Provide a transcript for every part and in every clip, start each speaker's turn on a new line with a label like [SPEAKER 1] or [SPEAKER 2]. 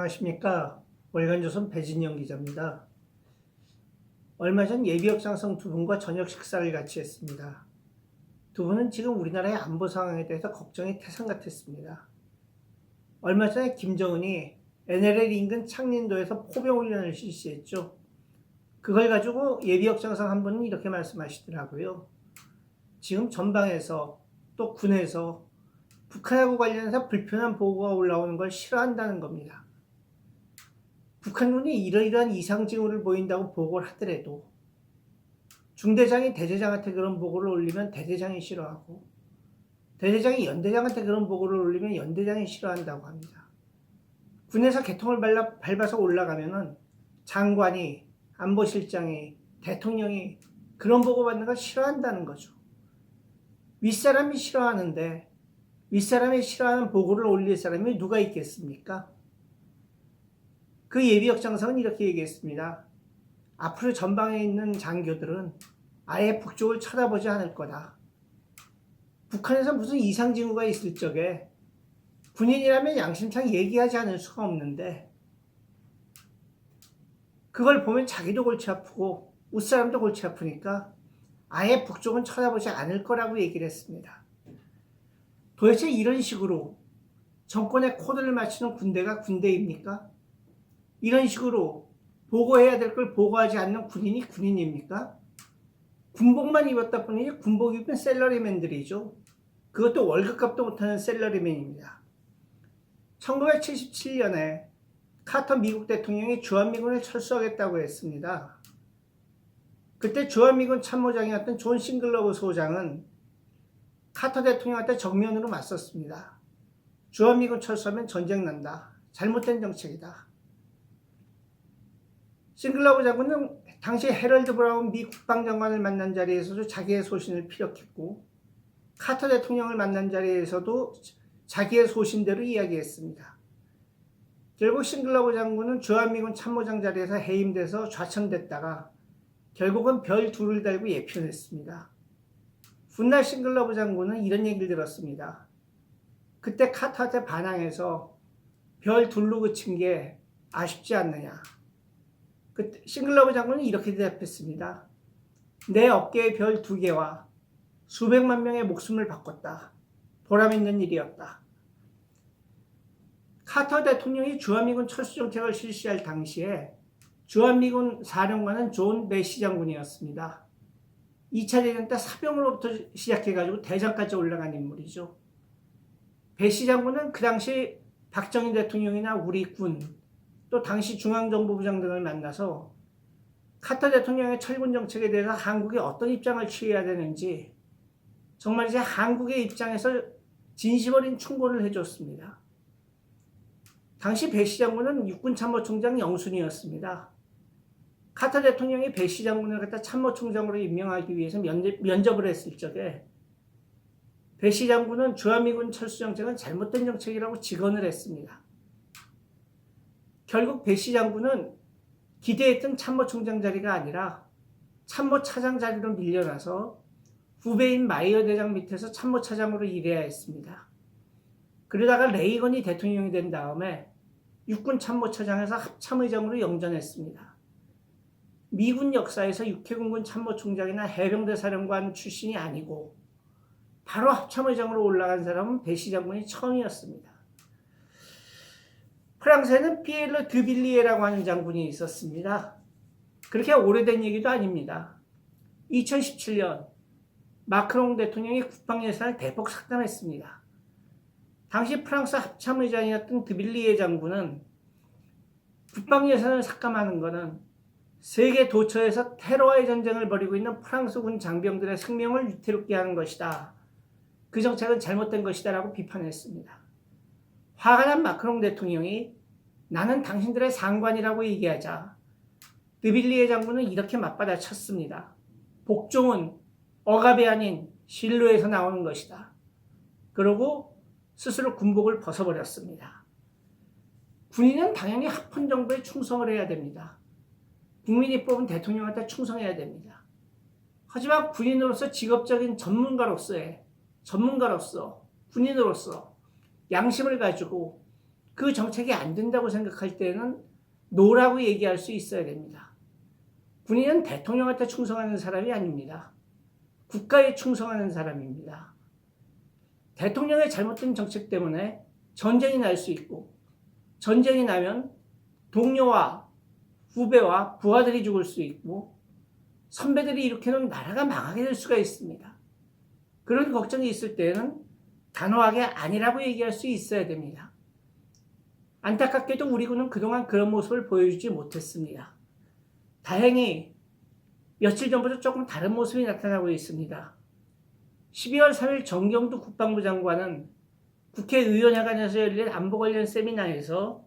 [SPEAKER 1] 안녕하십니까. 월간조선 배진영 기자입니다. 얼마 전 예비역 장성 두 분과 저녁 식사를 같이 했습니다. 두 분은 지금 우리나라의 안보 상황에 대해서 걱정이 태산 같았습니다. 얼마 전에 김정은이 NLL 인근 창린도에서 포병훈련을 실시했죠. 그걸 가지고 예비역 장성 한 분은 이렇게 말씀하시더라고요. 지금 전방에서 또 군에서 북한하고 관련해서 불편한 보고가 올라오는 걸 싫어한다는 겁니다. 북한군이 이러이러한 이상 징후를 보인다고 보고를 하더라도 중대장이 대대장한테 그런 보고를 올리면 대대장이 싫어하고 대대장이 연대장한테 그런 보고를 올리면 연대장이 싫어한다고 합니다. 군에서 개통을 밟아, 밟아서 올라가면은 장관이 안보실장이 대통령이 그런 보고 받는 걸 싫어한다는 거죠. 윗사람이 싫어하는데 윗사람이 싫어하는 보고를 올릴 사람이 누가 있겠습니까? 그 예비역 장성은 이렇게 얘기했습니다. 앞으로 전방에 있는 장교들은 아예 북쪽을 쳐다보지 않을 거다. 북한에서 무슨 이상 징후가 있을 적에 군인이라면 양심상 얘기하지 않을 수가 없는데 그걸 보면 자기도 골치 아프고 웃사람도 골치 아프니까 아예 북쪽은 쳐다보지 않을 거라고 얘기를 했습니다. 도대체 이런 식으로 정권의 코드를 맞추는 군대가 군대입니까? 이런 식으로 보고해야 될 걸 보고하지 않는 군인이 군인입니까? 군복만 입었다 뿐이지 군복 입은 셀러리맨들이죠. 그것도 월급값도 못하는 셀러리맨입니다. 1977년에 카터 미국 대통령이 주한미군을 철수하겠다고 했습니다. 그때 주한미군 참모장이었던 존 싱글러브 소장은 카터 대통령한테 정면으로 맞섰습니다. 주한미군 철수하면 전쟁 난다. 잘못된 정책이다. 싱글러브 장군은 당시 헤럴드 브라운 미 국방장관을 만난 자리에서도 자기의 소신을 피력했고 카터 대통령을 만난 자리에서도 자기의 소신대로 이야기했습니다. 결국 싱글러브 장군은 주한미군 참모장 자리에서 해임돼서 좌천됐다가 결국은 별 둘을 달고 예편했습니다. 훗날 싱글러브 장군은 이런 얘기를 들었습니다. 그때 카터한테 반항해서 별 둘로 그친 게 아쉽지 않느냐. 그때 싱글러브 장군은 이렇게 대답했습니다. 내 어깨에 별 두 개와 수백만 명의 목숨을 바꿨다. 보람 있는 일이었다. 카터 대통령이 주한미군 철수 정책을 실시할 당시에 주한미군 사령관은 존 메시 장군이었습니다. 2차 대전 때 사병으로부터 시작해가지고 대장까지 올라간 인물이죠. 배시 장군은 그 당시 박정희 대통령이나 우리 군, 또 당시 중앙정보부장 등을 만나서 카터 대통령의 철군 정책에 대해서 한국이 어떤 입장을 취해야 되는지 정말 이제 한국의 입장에서 진심 어린 충고를 해줬습니다. 당시 배시 장군은 육군 참모총장 영순이었습니다. 카터 대통령이 배시 장군을 갖다 참모총장으로 임명하기 위해서 면접, 면접 을 했을 적에 배시 장군은 주한미군 철수 정책은 잘못된 정책이라고 직언을 했습니다. 결국 배시 장군은 기대했던 참모총장 자리가 아니라 참모차장 자리로 밀려나서 후배인 마이어 대장 밑에서 참모차장으로 일해야 했습니다. 그러다가 레이건이 대통령이 된 다음에 육군 참모차장에서 합참의장으로 영전했습니다. 미군 역사에서 육해공군 참모총장이나 해병대 사령관 출신이 아니고 바로 합참의장으로 올라간 사람은 배시 장군이 처음이었습니다. 프랑스에는 피에르 드빌리에라고 하는 장군이 있었습니다. 그렇게 오래된 얘기도 아닙니다. 2017년 마크롱 대통령이 국방 예산을 대폭 삭감했습니다. 당시 프랑스 합참의장이었던 드빌리에 장군은 국방 예산을 삭감하는 것은 세계 도처에서 테러와의 전쟁을 벌이고 있는 프랑스군 장병들의 생명을 위태롭게 하는 것이다. 그 정책은 잘못된 것이다 라고 비판했습니다. 화가 난 마크롱 대통령이 나는 당신들의 상관이라고 얘기하자 드빌리에 장군은 이렇게 맞받아쳤습니다. 복종은 억압이 아닌 신뢰에서 나오는 것이다. 그러고 스스로 군복을 벗어버렸습니다. 군인은 당연히 합헌 정부에 충성을 해야 됩니다. 국민이 뽑은 대통령한테 충성해야 됩니다. 하지만 군인으로서 직업적인 전문가로서의 전문가로서 군인으로서 양심을 가지고 그 정책이 안 된다고 생각할 때는 노라고 얘기할 수 있어야 됩니다. 군인은 대통령한테 충성하는 사람이 아닙니다. 국가에 충성하는 사람입니다. 대통령의 잘못된 정책 때문에 전쟁이 날 수 있고 전쟁이 나면 동료와 후배와 부하들이 죽을 수 있고 선배들이 일으켜놓은 나라가 망하게 될 수가 있습니다. 그런 걱정이 있을 때는 단호하게 아니라고 얘기할 수 있어야 됩니다. 안타깝게도 우리 군은 그동안 그런 모습을 보여주지 못했습니다. 다행히 며칠 전부터 조금 다른 모습이 나타나고 있습니다. 12월 3일 정경두 국방부 장관은 국회의원회관에서 열린 안보 관련 세미나에서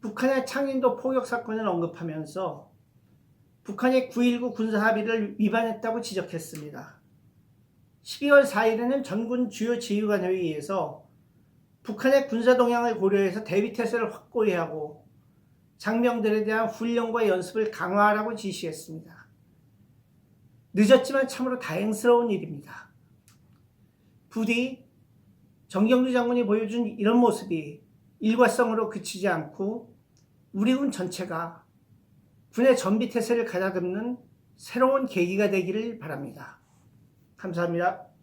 [SPEAKER 1] 북한의 창인도 포격 사건을 언급하면서 북한이 9.19 군사합의를 위반했다고 지적했습니다. 12월 4일에는 전군 주요 지휘관 회의에서 북한의 군사 동향을 고려해서 대비 태세를 확고히 하고 장병들에 대한 훈련과 연습을 강화하라고 지시했습니다. 늦었지만 참으로 다행스러운 일입니다. 부디 정경주 장군이 보여준 이런 모습이 일과성으로 그치지 않고 우리 군 전체가 군의 전비 태세를 가다듬는 새로운 계기가 되기를 바랍니다. 감사합니다.